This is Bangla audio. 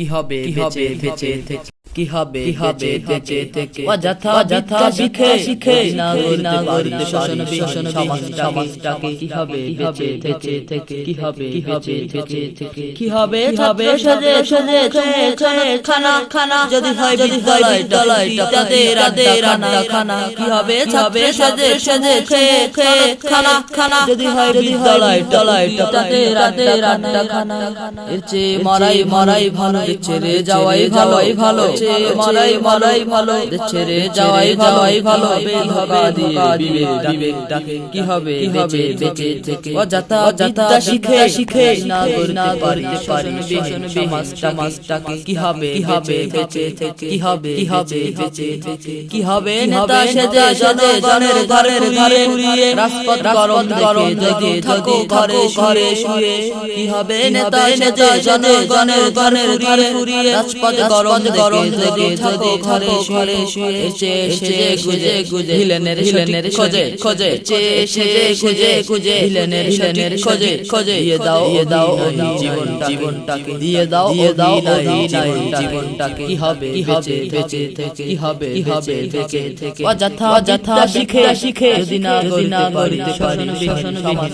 কি হবে বেঁচে থেকে কি হবে কি হবে বেঁচে থেকে অযথা অযথা শিখে শিখে না না করতে শোষণ শোষণ সমাজটাকে কি হবে বেঁচে থেকে থেকে কি হবে কি হবে বেঁচে থেকে কি হবে হবে সাজে সাজে খানা খানা যদি হয় ডলায় তাদের রাতে রান্না খানা কি হবে হবে সাজে সাজে খেয়ে খানা খানা যদি হয় ডলায় তাদের রাতে রান্না খানা এর চেয়ে মরাই মরাই ভালো ছেড়ে যাওয়াই ভালোই ভালো মরাই মরাই ভালো ছেড়ে যাওয়াই যাওয়াই ভালো হবে দিয়ে বিবেকটাকে কি হবে বেঁচে বেঁচে থেকে অযথা অযথা শিখে শিখে না না করতে পারি বেশন সমাজটা মাসটাকে কি হবে কি হবে বেঁচে থেকে কি হবে কি হবে বেঁচে থেকে কি হবে নেতা সেজে সেজে জনের ঘরের ঘরে ঘুরিয়ে রাজপথ গরম গরম যদি থাকো ঘরে ঘরে শুয়ে কি হবে নেতা সেজে জনে জনের ঘরের ঘরে ঘুরিয়ে রাজপথ গরম গরম যদি থাকো ঘরে ঘরে শুয়ে এসে এসে গুজে গুজে হিলেনের হিলেনের খোঁজে খোঁজে চে সেজে খুঁজে খুঁজে হিলেনের হিলেনের খোঁজে খোঁজে দিয়ে দাও দিয়ে দাও জীবন জীবনটাকে দিয়ে দাও দিয়ে দাও জীবনটাকে কি হবে কি হবে বেঁচে থেকে কি হবে কি হবে বেঁচে থেকে অযথা অযথা শিখে শিখে যদি না যদি না করতে পারি সমাজ